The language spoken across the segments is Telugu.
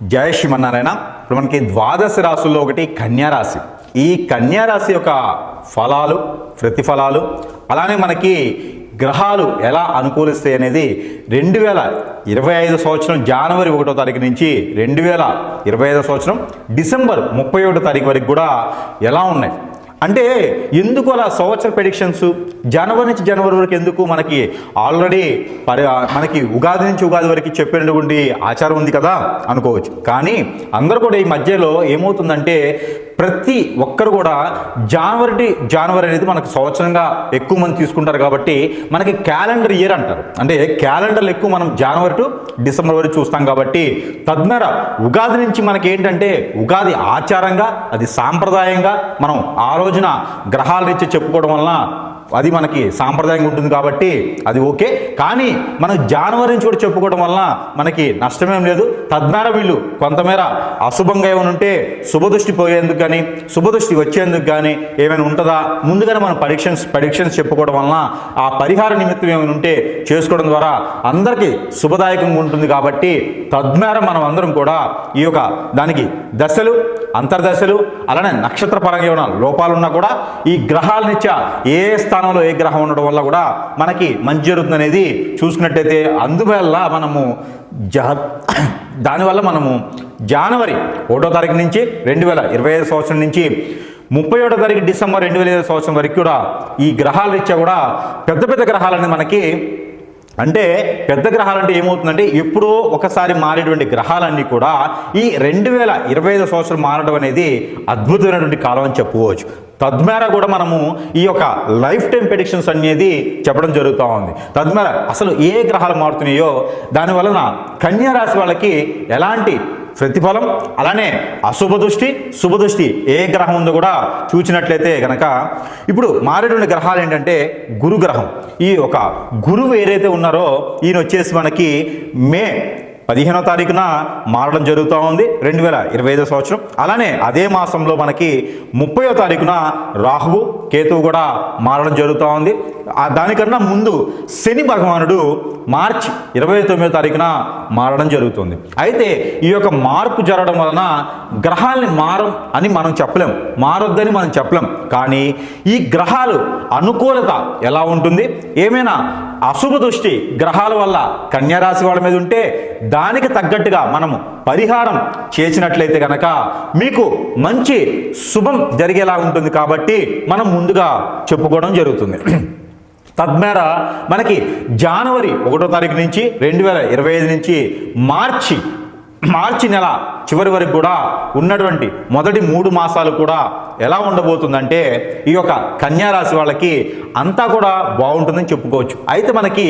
జయ శ్రీమన్నారాయణ. ఇప్పుడు మనకి ద్వాదశ రాశుల్లో ఒకటి కన్యారాశి ఈ కన్యారాశి యొక్క ఫలాలు ప్రతిఫలాలు అలానే మనకి గ్రహాలు ఎలా అనుకూలిస్తాయి అనేది రెండు వేల ఇరవై ఐదు సంవత్సరం జనవరి ఒకటో తారీఖు నుంచి రెండు వేల ఇరవై ఐదో సంవత్సరం డిసెంబర్ ముప్పై ఒకటో తారీఖు వరకు కూడా ఎలా ఉన్నాయి? అంటే ఎందుకు అలా సంవత్సర ప్రెడిక్షన్స్ జనవరి నుంచి జనవరి వరకు ఎందుకు మనకి ఆల్రెడీ పరి మనకి ఉగాది నుంచి ఉగాది వరకు చెప్పినటువంటి ఆచారం ఉంది కదా అనుకోవచ్చు. కానీ అందరూ కూడా ఈ మధ్యలో ఏమవుతుందంటే ప్రతి ఒక్కరు కూడా జనవరి జనవరి అనేది మనకు సంవత్సరంగా ఎక్కువ మంది తీసుకుంటారు కాబట్టి మనకి క్యాలెండర్ ఇయర్ అంటారు. అంటే క్యాలెండర్లు ఎక్కువ మనం జనవరి టు డిసెంబర్ వరకు చూస్తాం కాబట్టి తద్మేర ఉగాది నుంచి మనకి ఏంటంటే ఉగాది ఆచారంగా అది సాంప్రదాయంగా మనం ఆలోచన రోజున గ్రహాల రీత్యా చెప్పుకోవడం వలన అది మనకి సాంప్రదాయంగా ఉంటుంది కాబట్టి అది ఓకే. కానీ మనం జానవరి నుంచి కూడా చెప్పుకోవడం వలన మనకి నష్టమేం లేదు. తద్వారా వీళ్ళు కొంతమేర అశుభంగా ఏమైనా ఉంటే శుభదృష్టి పోయేందుకు కానీ శుభదృష్టి వచ్చేందుకు కానీ ఏమైనా ఉంటుందా? ముందుగానే మనం పరీక్షన్స్ పరీక్షన్స్ చెప్పుకోవడం వలన ఆ పరిహార నిమిత్తం ఏమైనా ఉంటే చేసుకోవడం ద్వారా అందరికీ శుభదాయకంగా ఉంటుంది కాబట్టి తద్మేర మనం అందరం కూడా ఈ యొక్క దానికి దశలు అంతర్దశలు అలానే నక్షత్ర పరంగా ఏమైనా లోపాలు ఉన్నా కూడా ఈ గ్రహాలనిచ్చా ఏ స్థానంలో ఏ గ్రహం ఉండడం వల్ల కూడా మనకి మంచి జరుగుతుంది అనేది చూసుకున్నట్టయితే అందువల్ల మనము జా దానివల్ల మనము జనవరి ఒకటో తారీఖు నుంచి రెండు వేల ఇరవై ఐదు సంవత్సరం నుంచి ముప్పై ఒకటో తారీఖు డిసెంబర్ రెండు వేల ఐదు సంవత్సరం వరకు కూడా ఈ గ్రహాల రీత్యా కూడా పెద్ద పెద్ద గ్రహాలని మనకి అంటే పెద్ద గ్రహాలంటే ఏమవుతుందంటే ఎప్పుడో ఒకసారి మారేటువంటి గ్రహాలన్నీ కూడా ఈ రెండు వేల ఇరవై ఐదు సంవత్సరం మారడం అనేది అద్భుతమైనటువంటి కాలం అని చెప్పుకోవచ్చు. తద్మేర కూడా మనము ఈ యొక్క లైఫ్ టైం ప్రెడిక్షన్స్ అనేది చెప్పడం జరుగుతూ ఉంది. తద్మేర అసలు ఏ గ్రహాలు మారుతున్నాయో దాని వలన కన్యా రాశి వాళ్ళకి ఎలాంటి ప్రతిఫలం అలానే అశుభ దృష్టి శుభ దృష్టి ఏ గ్రహం ఉందో కూడా చూసినట్లయితే కనుక ఇప్పుడు మారేటువంటి గ్రహాలు ఏంటంటే గురు గ్రహం. ఈ ఒక గురువు ఏదైతే ఉన్నారో ఈయన వచ్చేసి మనకి మే పదిహేనో తారీఖున మారడం జరుగుతూ ఉంది రెండు వేల ఇరవై ఐదో సంవత్సరం. అలానే అదే మాసంలో మనకి ముప్పయో తారీఖున రాహువు కేతువు కూడా మారడం జరుగుతూ ఉంది. దానికన్నా ముందు శని భగవానుడు మార్చ్ ఇరవై తొమ్మిదో తారీఖున మారడం జరుగుతుంది. అయితే ఈ యొక్క మార్పు జరగడం వలన గ్రహాల్ని మారం అని మనం చెప్పలేం. మారొద్దని మనం చెప్పలేం. కానీ ఈ గ్రహాలు అనుకూలత ఎలా ఉంటుంది? ఏమైనా అశుభ దృష్టి గ్రహాల వల్ల కన్యారాశి వాళ్ళ మీద ఉంటే దానికి తగ్గట్టుగా మనము పరిహారం చేసినట్లయితే కనుక మీకు మంచి శుభం జరిగేలా ఉంటుంది కాబట్టి మనం ముందుగా చెప్పుకోవడం జరుగుతుంది. తద్మేర మనకి జనవరి ఒకటో తారీఖు నుంచి రెండు వేల ఇరవై ఐదు నుంచి మార్చి మార్చి నెల చివరి వరకు కూడా ఉన్నటువంటి మొదటి మూడు మాసాలు కూడా ఎలా ఉండబోతుందంటే ఈ యొక్క కన్యారాశి వాళ్ళకి అంతా కూడా బాగుంటుందని చెప్పుకోవచ్చు. అయితే మనకి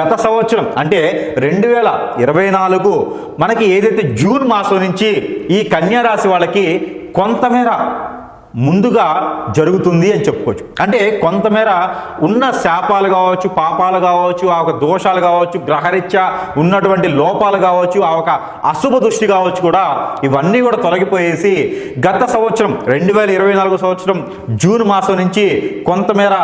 గత సంవత్సరం అంటే రెండు వేల ఇరవై నాలుగు మనకి ఏదైతే జూన్ మాసం నుంచి ఈ కన్యారాశి వాళ్ళకి కొంతమేర ముందుగా జరుగుతుంది అని చెప్పుకోవచ్చు. అంటే కొంతమేర ఉన్న శాపాలు కావచ్చు పాపాలు కావచ్చు ఆ ఒక దోషాలు కావచ్చు గ్రహరీత్యా ఉన్నటువంటి లోపాలు కావచ్చు ఆ ఒక అశుభ దృష్టి కావచ్చు కూడా ఇవన్నీ కూడా తొలగిపోయేసి గత సంవత్సరం రెండు వేల ఇరవై నాలుగు సంవత్సరం జూన్ మాసం నుంచి కొంతమేర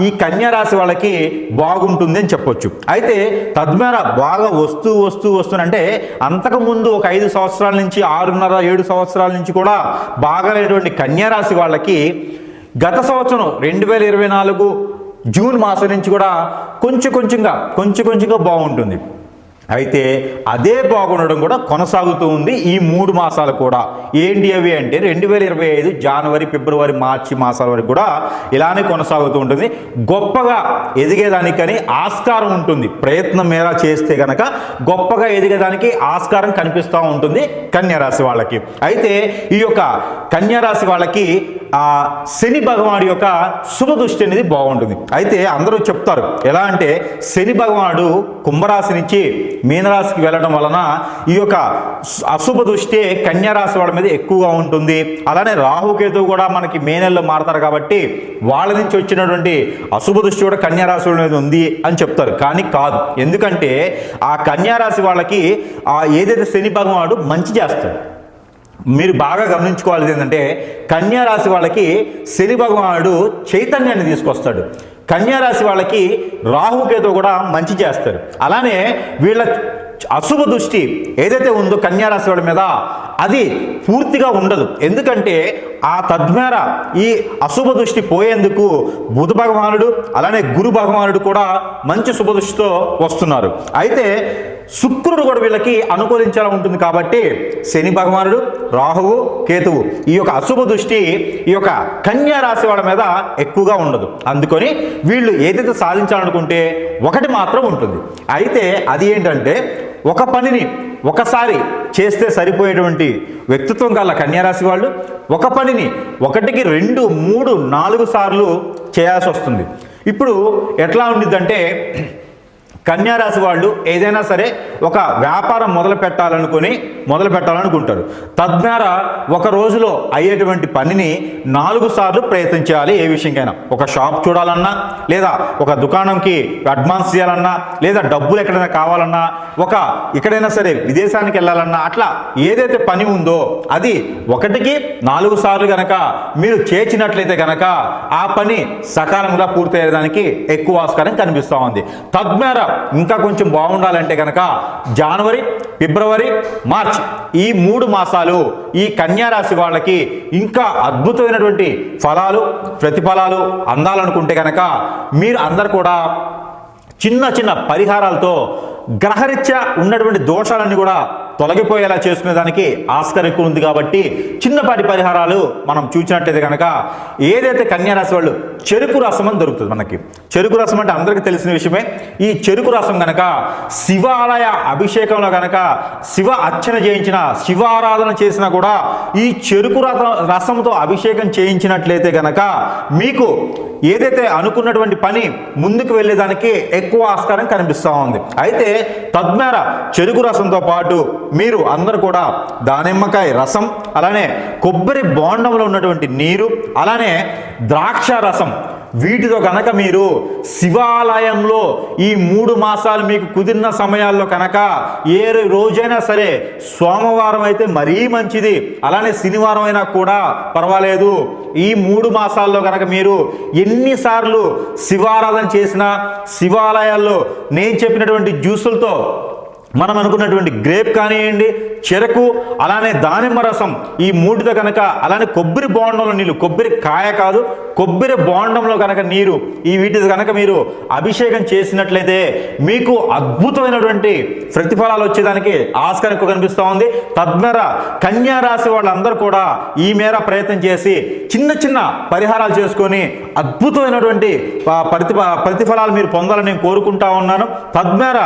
ఈ కన్యారాశి వాళ్ళకి బాగుంటుంది అని చెప్పొచ్చు. అయితే తద్మేర బాగా వస్తూ వస్తూ వస్తుందంటే అంతకుముందు ఒక ఐదు సంవత్సరాల నుంచి ఆరున్నర ఏడు సంవత్సరాల నుంచి కూడా బాగాలేటువంటి కన్యారాశి వాళ్ళకి గత సంవత్సరం రెండు వేల ఇరవై నాలుగు జూన్ మాసం నుంచి కూడా కొంచెం కొంచెంగా కొంచెం కొంచెంగా బాగుంటుంది. అయితే అదే బాగుండడం కూడా కొనసాగుతూ ఉంది ఈ మూడు మాసాలు కూడా. ఏంటి అవి అంటే రెండు వేల ఇరవై ఐదు జనవరి ఫిబ్రవరి మార్చి మాసాల వరకు కూడా ఇలానే కొనసాగుతూ ఉంటుంది. గొప్పగా ఎదిగేదానికని ఆస్కారం ఉంటుంది. ప్రయత్నం మేర చేస్తే కనుక గొప్పగా ఎదిగేదానికి ఆస్కారం కనిపిస్తూ ఉంటుంది కన్యారాశి వాళ్ళకి. అయితే ఈ యొక్క కన్యారాశి వాళ్ళకి ఆ శని భగవానుడి యొక్క శుభ దృష్టి అనేది బాగుంటుంది. అయితే అందరూ చెప్తారు ఎలా అంటే శని భగవానుడు కుంభరాశి నుంచి మీనరాశికి వెళ్ళడం వలన ఈ యొక్క అశుభ దృష్టి కన్యారాశి వాళ్ళ మీద ఎక్కువగా ఉంటుంది. అలానే రాహుకేతు కూడా మనకి మే నెలలో మారతారు కాబట్టి వాళ్ళ నుంచి వచ్చినటువంటి అశుభ దృష్టి కూడా కన్యారాశి మీద ఉంది అని చెప్తారు. కానీ కాదు. ఎందుకంటే ఆ కన్యారాశి వాళ్ళకి ఆ ఏదైతే శని భగవానుడు మంచి చేస్తాడు. మీరు బాగా గమనించుకోవాల్సింది ఏంటంటే కన్యారాశి వాళ్ళకి శని భగవానుడు చైతన్యాన్ని తీసుకొస్తాడు. కన్యారాశి వాళ్ళకి రాహుకేతు కూడా మంచి చేస్తారు. అలానే వీళ్ళ అశుభ దృష్టి ఏదైతే ఉందో కన్యారాశి వాళ్ళ మీద అది పూర్తిగా ఉండదు. ఎందుకంటే ఆ తద్మేర ఈ అశుభ దృష్టి పోయేందుకు బుధ భగవానుడు అలానే గురు భగవానుడు కూడా మంచి శుభ దృష్టితో వస్తున్నారు. అయితే శుక్రుడు కూడా వీళ్ళకి అనుకూలించేలా ఉంటుంది కాబట్టి శని భగవానుడు రాహువు కేతువు ఈ యొక్క అశుభ దృష్టి ఈ యొక్క కన్యా రాశి వాళ్ళ మీద ఎక్కువగా ఉండదు. అందుకొని వీళ్ళు ఏదైతే సాధించాలనుకుంటే ఒకటి మాత్రం ఉంటుంది. అయితే అది ఏంటంటే ఒక పనిని ఒకసారి చేస్తే సరిపోయేటువంటి వ్యక్తిత్వం గల కన్యారాశి వాళ్ళు ఒక పనిని ఒకటికి రెండు మూడు నాలుగు సార్లు చేయాల్సి వస్తుంది. ఇప్పుడు ఎట్లా ఉండిద్దంటే కన్యారాశి వాళ్ళు ఏదైనా సరే ఒక వ్యాపారం మొదలు పెట్టాలనుకుని మొదలు పెట్టాలనుకుంటారు. తద్వారా ఒక రోజులో అయ్యేటువంటి పనిని నాలుగు సార్లు ప్రయత్నించాలి ఏ విషయంకైనా. ఒక షాప్ చూడాలన్నా లేదా ఒక దుకాణంకి అడ్వాన్స్ చేయాలన్నా లేదా డబ్బులు ఎక్కడైనా కావాలన్నా ఒక ఎక్కడైనా సరే విదేశానికి వెళ్ళాలన్నా అట్లా ఏదైతే పని ఉందో అది ఒకటికి నాలుగు సార్లు గనక మీరు చేర్చినట్లయితే గనక ఆ పని సకాలంగా పూర్తయ్యేదానికి ఎక్కువ ఆస్కారం కనిపిస్తూ ఉంది. తద్వారా ఇంకా కొంచెం బాగుండాలంటే కనుక జనవరి ఫిబ్రవరి మార్చ్ ఈ మూడు మాసాలు ఈ కన్యారాశి వాళ్ళకి ఇంకా అద్భుతమైనటువంటి ఫలాలు ప్రతిఫలాలు అందాలనుకుంటే కనుక మీరు అందరు కూడా చిన్న చిన్న పరిహారాలతో గ్రహరీత్యా ఉన్నటువంటి దోషాలన్నీ కూడా తొలగిపోయేలా చేసుకునేదానికి ఆస్కారం ఎక్కువ ఉంది కాబట్టి చిన్నపాటి పరిహారాలు మనం చూసినట్లయితే కనుక ఏదైతే కన్యారాశి వాళ్ళు చెరుకు రసం అని దొరుకుతుంది మనకి. చెరుకు రసం అంటే అందరికీ తెలిసిన విషయమే. ఈ చెరుకు రసం కనుక శివాలయ అభిషేకంలో కనుక శివ అర్చన చేయించిన శివారాధన చేసినా కూడా ఈ చెరుకు రసంతో అభిషేకం చేయించినట్లయితే గనక మీకు ఏదైతే అనుకున్నటువంటి పని ముందుకు వెళ్ళేదానికి ఎక్కువ ఆస్కారం కనిపిస్తూ ఉంది. అయితే తద్మేర చెరుకు రసంతో పాటు మీరు అందరు కూడా దానిమ్మకాయ రసం అలానే కొబ్బరి బోండంలో ఉన్నటువంటి నీరు అలానే ద్రాక్ష రసం వీటితో కనుక మీరు శివాలయంలో ఈ మూడు మాసాలు మీకు కుదిరిన సమయాల్లో కనుక ఏ రోజైనా సరే సోమవారం అయితే మరీ మంచిది. అలానే శనివారం అయినా కూడా పర్వాలేదు. ఈ మూడు మాసాల్లో కనుక మీరు ఎన్నిసార్లు శివారాధన చేసినా శివాలయాల్లో నేను చెప్పినటువంటి జ్యూసులతో మనం అనుకున్నటువంటి గ్రేప్ కానివ్వండి చెరకు అలానే దానిమ్మ రసం. ఈ మూటితో కనుక అలానే కొబ్బరి బోండంలో నీళ్ళు కొబ్బరి కాయ కాదు కొబ్బరి బోండంలో కనుక నీరు ఈ వీటి కనుక మీరు అభిషేకం చేసినట్లయితే మీకు అద్భుతమైనటువంటి ప్రతిఫలాలు వచ్చేదానికి ఆస్కారం ఎక్కువ కనిపిస్తూ ఉంది. తద్మేర కన్యా రాశి వాళ్ళందరూ కూడా ఈ మేర ప్రయత్నం చేసి చిన్న చిన్న పరిహారాలు చేసుకొని అద్భుతమైనటువంటి ప్రతి ప్రతిఫలాలు మీరు పొందాలని నేను కోరుకుంటా ఉన్నాను. తద్మేర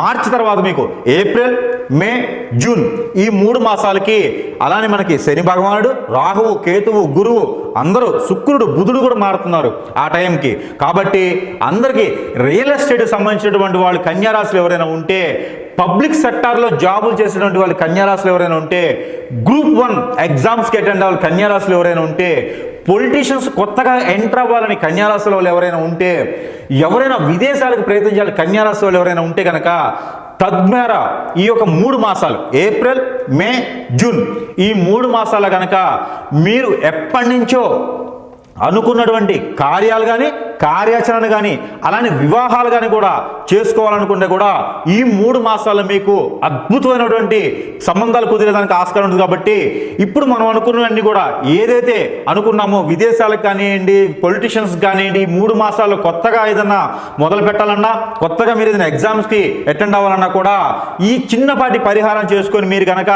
మార్చి తర్వాత మీకు ఏప్రిల్ మే జూన్ ఈ మూడు మాసాలకి అలానే మనకి శని భగవానుడు రాహువు కేతువు గురువు అందరూ శుక్రుడు బుధుడు కూడా మారుతున్నారు ఆ టైంకి. కాబట్టి అందరికీ రియల్ ఎస్టేట్ సంబంధించినటువంటి వాళ్ళు కన్యారాశులు ఎవరైనా ఉంటే పబ్లిక్ సెక్టార్లో జాబులు చేసినటువంటి వాళ్ళు కన్యారాశులు ఎవరైనా ఉంటే గ్రూప్ వన్ ఎగ్జామ్స్కి అటెండ్ అవ్వాలి కన్యారాశులు ఎవరైనా ఉంటే పొలిటీషియన్స్ కొత్తగా ఎంటర్ అవ్వాలని కన్యారాశుల వాళ్ళు ఎవరైనా ఉంటే ఎవరైనా విదేశాలకు ప్రయత్నించాలి కన్యారాశి వాళ్ళు ఎవరైనా ఉంటే కనుక తద్మేర ఈ యొక్క మూడు మాసాలు ఏప్రిల్ మే జూన్ ఈ మూడు మాసాల కనుక మీరు ఎప్పటి నుంచో అనుకున్నటువంటి కార్యాలు కానీ కార్యాచరణ కానీ అలానే వివాహాలు కానీ కూడా చేసుకోవాలనుకుంటే కూడా ఈ మూడు మాసాల్లో మీకు అద్భుతమైనటువంటి సంబంధాలు కుదిరేదానికి ఆస్కారం ఉంటుంది కాబట్టి ఇప్పుడు మనం అనుకున్నవన్నీ కూడా ఏదైతే అనుకున్నామో విదేశాలకు కానివ్వండి పొలిటీషియన్స్ కానివ్వండి ఈ మూడు మాసాల్లో కొత్తగా ఏదన్నా మొదలు పెట్టాలన్నా కొత్తగా మీరు ఏదైనా ఎగ్జామ్స్కి అటెండ్ అవ్వాలన్నా కూడా ఈ చిన్నపాటి పరిహారం చేసుకొని మీరు కనుక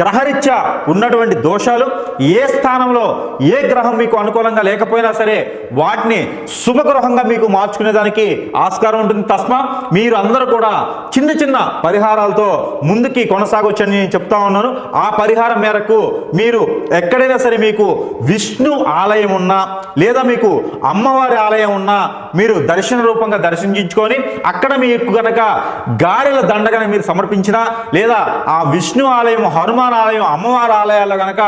గ్రహరీత్యా ఉన్నటువంటి దోషాలు ఏ స్థానంలో ఏ గ్రహం మీకు అనుకూలంగా లేకపోయినా సరే వాటిని శుభగ్రహంగా మీకు మార్చుకునేదానికి ఆస్కారం ఉంటుంది. తస్మా మీరు అందరూ కూడా చిన్న చిన్న పరిహారాలతో ముందుకి కొనసాగొచ్చని నేను చెప్తా ఉన్నాను. ఆ పరిహారం మేరకు మీరు ఎక్కడైనా సరే మీకు విష్ణు ఆలయం ఉన్నా లేదా మీకు అమ్మవారి ఆలయం ఉన్నా మీరు దర్శన రూపంగా దర్శించుకొని అక్కడ మీకు గనక గారెల దండగా మీరు సమర్పించినా లేదా ఆ విష్ణు ఆలయం హనుమాన్ ఆలయం అమ్మవారి ఆలయాల్లో గనక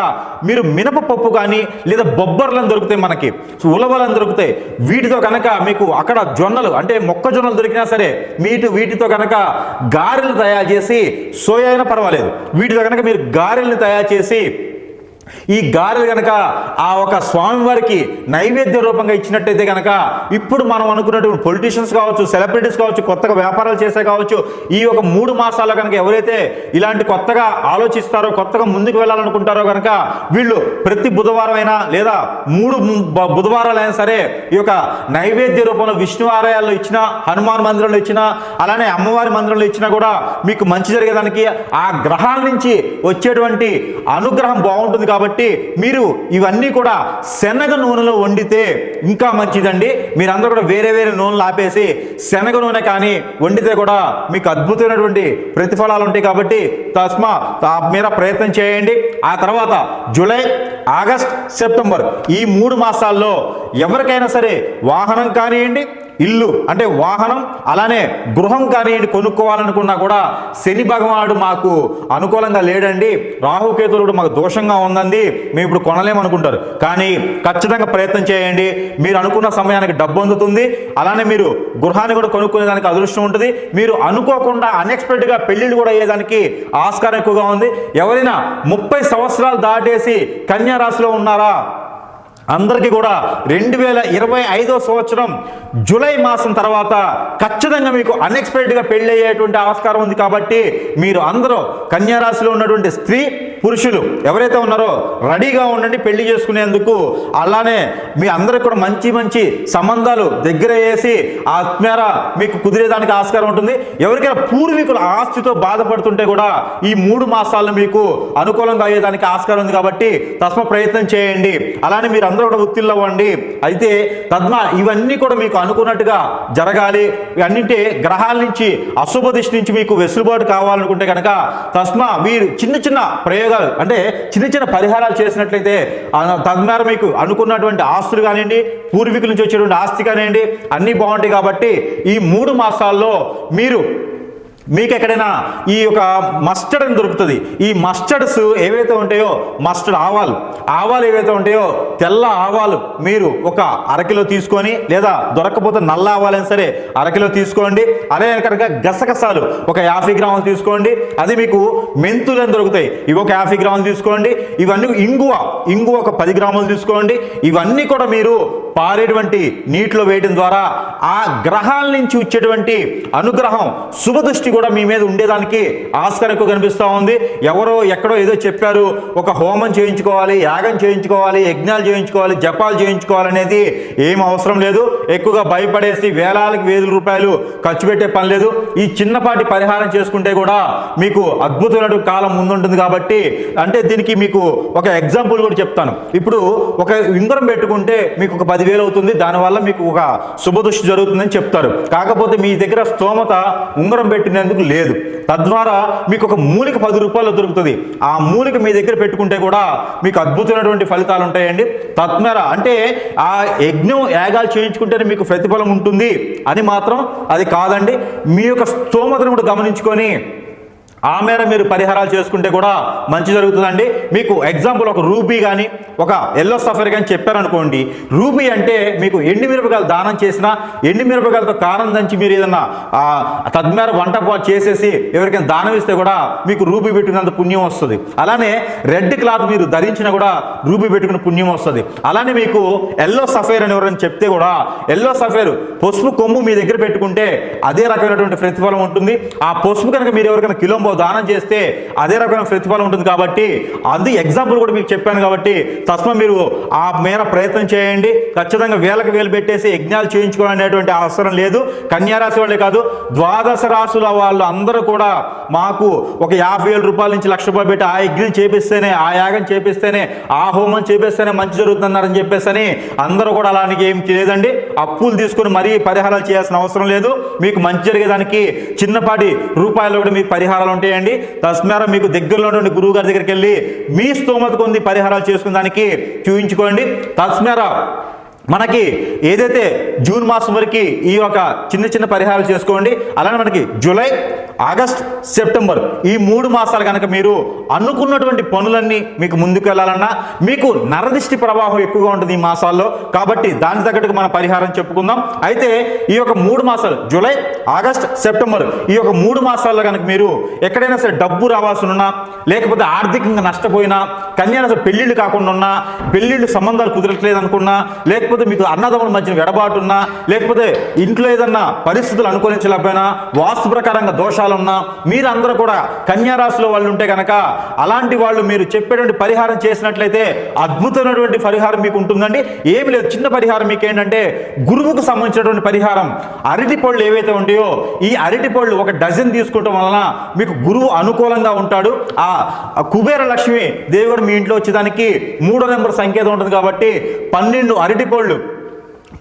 మీరు మినపపప్పు కానీ లేదా బొబ్బర్లను దొరుకుతాయి మనకి ఉలవలను దొరుకుతాయి వీటితో కనుక మీకు అక్కడ జొన్నలు అంటే మొక్కజొన్నలు దొరికినా సరే మీటు వీటితో కనుక గారెలు తయారు చేసి సోయా అయినా పర్వాలేదు. వీటితో కనుక మీరు గారెల్ని తయారు చేసి ఈ గారెలు గనక ఆ ఒక స్వామివారికి నైవేద్య రూపంగా ఇచ్చినట్టయితే గనక ఇప్పుడు మనం అనుకున్నటువంటి పొలిటీషియన్స్ కావచ్చు సెలబ్రిటీస్ కావచ్చు కొత్తగా వ్యాపారాలు చేసే కావచ్చు ఈ ఒక మూడు మాసాల్లో కనుక ఎవరైతే ఇలాంటి కొత్తగా ఆలోచిస్తారో కొత్తగా ముందుకు వెళ్ళాలనుకుంటారో కనుక వీళ్ళు ప్రతి బుధవారం అయినా లేదా మూడు బుధవారాలైనా సరే ఈ యొక్క నైవేద్య రూపంలో విష్ణు ఆలయాల్లో ఇచ్చిన హనుమాన్ మందిరంలో ఇచ్చిన అలానే అమ్మవారి మందిరంలో ఇచ్చినా కూడా మీకు మంచి జరిగేదానికి ఆ గ్రహాల నుంచి వచ్చేటువంటి అనుగ్రహం బాగుంటుంది కాబట్టి కాబట్టి మీరు ఇవన్నీ కూడా శనగ నూనెలో వండితే ఇంకా మంచిదండి. మీరందరూ కూడా వేరే వేరే నూనెలు ఆపేసి శనగ నూనె కానీ వండితే కూడా మీకు అద్భుతమైనటువంటి ప్రతిఫలాలు ఉంటాయి కాబట్టి తస్మా తా- మీద ప్రయత్నం చేయండి. ఆ తర్వాత జూలై ఆగస్ట్ సెప్టెంబర్ ఈ మూడు మాసాల్లో ఎవరికైనా సరే వాహనం కానివ్వండి ఇల్లు. అంటే వాహనం అలానే గృహం కానీ కొనుక్కోవాలనుకున్నా కూడా శని భగవానుడు మాకు అనుకూలంగా లేడండి. రాహుకేతులు కూడా మాకు దోషంగా ఉందండి. మేము ఇప్పుడు కొనలేమనుకుంటారు. కానీ ఖచ్చితంగా ప్రయత్నం చేయండి. మీరు అనుకున్న సమయానికి డబ్బు అందుతుంది. అలానే మీరు గృహాన్ని కూడా కొనుక్కునేదానికి అదృష్టం ఉంటుంది. మీరు అనుకోకుండా అన్ఎక్స్పెక్టెడ్గా పెళ్ళిళ్ళు కూడా అయ్యేదానికి ఆస్కారం ఎక్కువగా ఉంది. ఎవరైనా ముప్పై సంవత్సరాలు దాటేసి కన్యా రాశిలో ఉన్నారా? అందరికీ కూడా రెండు వేల ఇరవై ఐదో సంవత్సరం జూలై మాసం తర్వాత ఖచ్చితంగా మీకు అన్ఎక్స్పెక్టెడ్గా పెళ్ళి అయ్యేటువంటి ఆస్కారం ఉంది కాబట్టి మీరు అందరూ కన్యారాశిలో ఉన్నటువంటి స్త్రీ పురుషులు ఎవరైతే ఉన్నారో రెడీగా ఉండండి పెళ్ళి చేసుకునేందుకు. అలానే మీ అందరికి కూడా మంచి మంచి సంబంధాలు దగ్గర వేసి ఆ మీకు కుదిరేదానికి ఆస్కారం ఉంటుంది. ఎవరికైనా పూర్వీకుల ఆస్తితో బాధపడుతుంటే కూడా ఈ మూడు మాసాలను మీకు అనుకూలంగా అయ్యేదానికి ఆస్కారం ఉంది కాబట్టి తస్మ ప్రయత్నం చేయండి. అలానే మీరు అందరూ కూడా ఉత్తీర్ణులు అవ్వండి అయితే తద్మా ఇవన్నీ కూడా మీకు అనుకున్నట్టుగా జరగాలి. అన్నింటి గ్రహాల నుంచి అశుభ దృష్టి నుంచి మీకు వెసులుబాటు కావాలనుకుంటే కనుక తస్మా మీరు చిన్న చిన్న ప్రయోగాలు అంటే చిన్న చిన్న పరిహారాలు చేసినట్లయితే తద్వారా మీకు అనుకున్నటువంటి ఆస్తులు కానివ్వండి పూర్వీకుల నుంచి వచ్చేటువంటి ఆస్తి కానివ్వండి అన్నీ బాగుంటాయి కాబట్టి ఈ మూడు మాసాల్లో మీరు మీకు ఎక్కడైనా ఈ యొక్క మస్టర్డ్ అని దొరుకుతుంది. ఈ మస్టర్డ్స్ ఏవైతే ఉంటాయో మస్టర్డ్ ఆవాలు ఆవాలు ఏవైతే ఉంటాయో తెల్ల ఆవాలు మీరు ఒక అరకిలో తీసుకొని లేదా దొరకకపోతే నల్ల ఆవాలైనా సరే అరకిలో తీసుకోండి. అదే కనుక గసగసాలు ఒక యాభై గ్రాములు తీసుకోండి. అది మీకు మెంతులు అని దొరుకుతాయి. ఇవి ఒక యాభై గ్రాములు తీసుకోండి. ఇవన్నీ ఇంగువ ఇంగువ ఒక పది గ్రాములు తీసుకోండి. ఇవన్నీ కూడా మీరు పారేటువంటి నీటిలో వేయడం ద్వారా ఆ గ్రహాల నుంచి వచ్చేటువంటి అనుగ్రహం శుభదృష్టి కూడా మీ మీద ఉండేదానికి ఆస్కారం ఎక్కువ కనిపిస్తూ ఉంది. ఎవరో ఎక్కడో ఏదో చెప్పారు ఒక హోమం చేయించుకోవాలి యాగం చేయించుకోవాలి యజ్ఞాలు చేయించుకోవాలి జపాలు చేయించుకోవాలనేది ఏం అవసరం లేదు. ఎక్కువగా భయపడేసి వేలాలకు వేల రూపాయలు ఖర్చు పెట్టే పని లేదు. ఈ చిన్నపాటి పరిహారం చేసుకుంటే కూడా మీకు అద్భుతమైన కాలం ముందుంటుంది కాబట్టి అంటే దీనికి మీకు ఒక ఎగ్జాంపుల్ కూడా చెప్తాను. ఇప్పుడు ఒక ఉంగరం పెట్టుకుంటే మీకు ఒక పది పదివేలు అవుతుంది. దానివల్ల మీకు ఒక శుభదృష్టి జరుగుతుందని చెప్తారు. కాకపోతే మీ దగ్గర స్తోమత ఉంగరం పెట్టినందుకు లేదు. తద్వారా మీకు ఒక మూలిక పది రూపాయలు దొరుకుతుంది. ఆ మూలిక మీ దగ్గర పెట్టుకుంటే కూడా మీకు అద్భుతమైనటువంటి ఫలితాలు ఉంటాయండి. తద్మేర అంటే ఆ యజ్ఞం యాగాలు చేయించుకుంటేనే మీకు ప్రతిఫలం ఉంటుంది అని మాత్రం అది కాదండి. మీ యొక్క స్తోమతను కూడా గమనించుకొని ఆ మేర మీరు పరిహారాలు చేసుకుంటే కూడా మంచి జరుగుతుందండి. మీకు ఎగ్జాంపుల్ ఒక రూబీ కానీ ఒక ఎల్లో సఫర్ కానీ చెప్పారనుకోండి. రూబీ అంటే మీకు ఎండు మిరపకాయలు దానం చేసినా ఎండు మిరపకాయలతో కారం దంచి మీరు ఏదన్నా తద్మేర వంట చేసేసి ఎవరికైనా దానం ఇస్తే కూడా మీకు రూబీ పెట్టుకున్నంత పుణ్యం వస్తుంది. అలానే రెడ్ క్లాత్ మీరు ధరించినా కూడా రూబీ పెట్టుకున్న పుణ్యం వస్తుంది. అలానే మీకు ఎల్లో సఫేర్ అని ఎవరైనా చెప్తే కూడా ఎల్లో సఫేర్ పసుపు కొమ్ము మీ దగ్గర పెట్టుకుంటే అదే రకమైనటువంటి ప్రతిఫలం ఉంటుంది. ఆ పసుపు కనుక మీరు ఎవరికైనా రూపంలో దానం చేస్తే అదే రకమైన ప్రతిఫలం ఉంటుంది కాబట్టి అది ఎగ్జాంపుల్ కూడా మీకు చెప్పాను కాబట్టి తస్మ మీరు ఆ మేర ప్రయత్నం చేయండి. ఖచ్చితంగా వేలకు వేలు పెట్టేసి యజ్ఞాలు చేయించుకోవాలనేటువంటి అవసరం లేదు. కన్యారాశి వాళ్ళే కాదు ద్వాదశ రాశుల వాళ్ళు అందరూ కూడా మాకు ఒక యాభై వేల రూపాయల నుంచి లక్ష రూపాయలు పెట్టి ఆ యజ్ఞం చేపిస్తేనే ఆ యాగం చేపిస్తేనే ఆ హోమం చేపిస్తేనే మంచి జరుగుతుందన్నారని చెప్పేసి అందరూ కూడా అలానికి ఏం లేదండి అప్పులు తీసుకొని మరీ పరిహారాలు చేయాల్సిన అవసరం లేదు. మీకు మంచి జరిగేదానికి చిన్నపాటి రూపాయలు కూడా మీకు పరిహారాలు అండి తస్మినార మీకు దగ్గరలో ఉన్నటువంటి గురువు గారి దగ్గరికి వెళ్ళి మీ స్తోమత కొంది పరిహారాలు చేసుకున్న దానికి చూపించుకోండి తస్మేర మనకి ఏదైతే జూన్ మాసం వరకు ఈ యొక్క చిన్న చిన్న పరిహారాలు చేసుకోండి. అలానే మనకి జూలై ఆగస్ట్ సెప్టెంబర్. ఈ మూడు మాసాలు కనుక మీరు అనుకున్నటువంటి పనులన్నీ మీకు ముందుకు వెళ్ళాలన్నా మీకు నరదిష్టి ప్రభావం ఎక్కువగా ఉంటుంది ఈ మాసాల్లో. కాబట్టి దాని తగ్గట్టుగా మన పరిహారం చెప్పుకుందాం. అయితే ఈ యొక్క మూడు మాసాలు జూలై ఆగస్ట్ సెప్టెంబర్ ఈ యొక్క మూడు మాసాల్లో కనుక మీరు ఎక్కడైనా సరే డబ్బు రావాల్సి ఉన్నా లేకపోతే ఆర్థికంగా నష్టపోయినా కన్యాన అసలు పెళ్ళిళ్ళు కాకుండా ఉన్నా పెళ్ళిళ్ళు సంబంధాలు కుదరట్లేదు అనుకున్నా లేకపోతే మీకు అన్నదమ్ముల మధ్య వెడబాటున్నా లేకపోతే ఇంట్లో ఏదన్నా పరిస్థితులు అనుకూలించలేకపోయినా వాస్తు ప్రకారంగా మీరు మీరందరూ కూడా కన్యారాశిలో వాళ్ళు ఉంటే కనుక అలాంటి వాళ్ళు మీరు చెప్పేటువంటి పరిహారం చేసినట్లయితే అద్భుతమైనటువంటి పరిహారం మీకు ఉంటుందండి. ఏమి లేదు. చిన్న పరిహారం మీకు ఏంటంటే గురువుకు సంబంధించినటువంటి పరిహారం. అరటి పళ్ళు ఏవైతే ఉంటాయో ఈ అరటి పళ్ళు ఒక డజన్ తీసుకోవటం వలన మీకు గురువు అనుకూలంగా ఉంటాడు. ఆ ఆ కుబేర లక్ష్మి దేవుడు మీ ఇంట్లో వచ్చేదానికి మూడో నెంబర్ సంకేతం ఉంటుంది కాబట్టి పన్నెండు అరటి పళ్ళు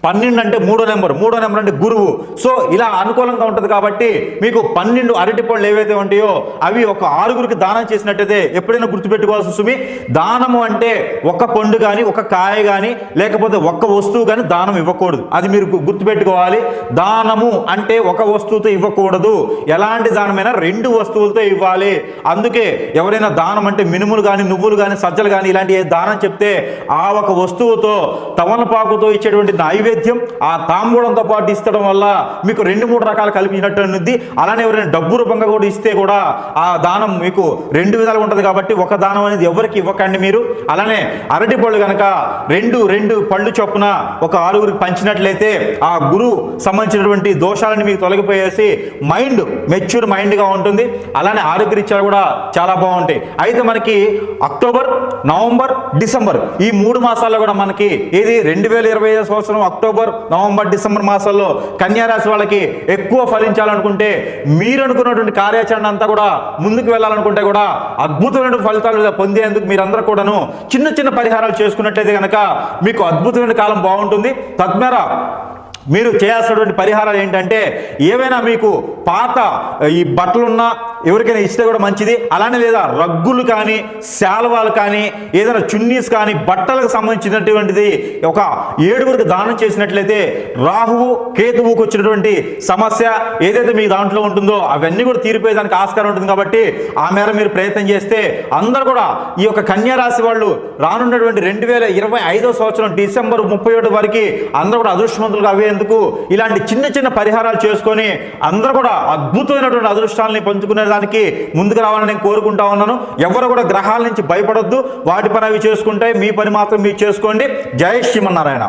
పన్నెండు అంటే మూడో నెంబర్ మూడో నెంబర్ అంటే గురువు. సో ఇలా అనుకూలంగా ఉంటుంది కాబట్టి మీకు పన్నెండు అరటి పళ్ళు ఏవైతే ఉంటాయో అవి ఒక ఆరుగురికి దానం చేసినట్టయితే ఎప్పుడైనా గుర్తుపెట్టుకోవాల్సి సుమి దానము అంటే ఒక పండు కానీ ఒక కాయ కానీ లేకపోతే ఒక్క వస్తువు కానీ దానం ఇవ్వకూడదు. అది మీరు గుర్తుపెట్టుకోవాలి. దానము అంటే ఒక వస్తువుతో ఇవ్వకూడదు. ఎలాంటి దానమైనా రెండు వస్తువులతో ఇవ్వాలి. అందుకే ఎవరైనా దానం అంటే మినుములు కానీ నువ్వులు కానీ సజ్జలు కానీ ఇలాంటి ఏ దానం చెప్తే ఆ ఒక వస్తువుతో తమలపాకుతో ఇచ్చేటువంటి నైవేద్యం ఆ తాంబూలంతో పాటు ఇస్తడం వల్ల మీకు రెండు మూడు రకాలు కల్పించినట్టు ఉంది అలానే ఎవరైనా డబ్బు రూపంగా కూడా ఇస్తే కూడా ఆ దానం మీకు రెండు విధాలుగా ఉంటుంది కాబట్టి ఒక దానం అనేది ఎవరికి ఇవ్వకండి మీరు. అలానే అరటి పళ్ళు కనుక రెండు రెండు పళ్ళు చొప్పున ఒక ఆరుగురికి పంచినట్లయితే ఆ గురువు సంబంధించినటువంటి దోషాలను మీకు తొలగిపోయేసి మైండ్ మెచ్యూర్ మైండ్గా ఉంటుంది. అలానే ఆరోగ్యరీత్యా కూడా చాలా బాగుంటాయి. అయితే మనకి అక్టోబర్ నవంబర్ డిసెంబర్ ఈ మూడు మాసాల్లో కూడా మనకి ఇది రెండు వేల ఇరవై ఐదు సంవత్సరం అక్టోబర్ నవంబర్ డిసెంబర్ మాసాల్లో కన్యారాశి వాళ్ళకి ఎక్కువ ఫలించాలనుకుంటే మీరు అనుకున్నటువంటి కార్యాచరణ అంతా కూడా ముందుకు వెళ్ళాలనుకుంటే కూడా అద్భుతమైన ఫలితాలు పొందేందుకు మీరందరూ కూడాను చిన్న చిన్న పరిహారాలు చేసుకున్నట్లయితే కనుక మీకు అద్భుతమైన కాలం బాగుంటుంది. తద్వారా మీరు చేయాల్సినటువంటి పరిహారాలు ఏంటంటే ఏవైనా మీకు పాత ఈ బట్టలున్నా ఎవరికైనా ఇస్తే కూడా మంచిది. అలానే లేదా రగ్గులు కానీ శాల్వాలు కానీ ఏదైనా చున్నీస్ కానీ బట్టలకు సంబంధించినటువంటిది ఒక ఏడుగురికి దానం చేసినట్లయితే రాహువు కేతువుకు వచ్చినటువంటి సమస్య ఏదైతే మీ దాంట్లో ఉంటుందో అవన్నీ కూడా తీరిపోయేదానికి ఆస్కారం ఉంటుంది కాబట్టి ఆ మేర మీరు ప్రయత్నం చేస్తే అందరూ కూడా ఈ యొక్క కన్యారాశి వాళ్ళు రానున్నటువంటి రెండు వేల ఇరవై ఐదో సంవత్సరం డిసెంబర్ ముప్పై ఒకటి వరకు అందరూ కూడా అదృష్టవంతులుగా అయ్యేందుకు ఇలాంటి చిన్న చిన్న పరిహారాలు చేసుకొని అందరూ కూడా అద్భుతమైనటువంటి అదృష్టాలని పంచుకునే దానికి ముందుకు రావాలని నేను కోరుకుంటా ఉన్నాను. ఎవరు కూడా గ్రహాల నుంచి భయపడొద్దు. వాటి పని అవి చేసుకుంటే మీ పని మాత్రం మీరు చేసుకోండి. జయ శ్రీమన్నారాయణ.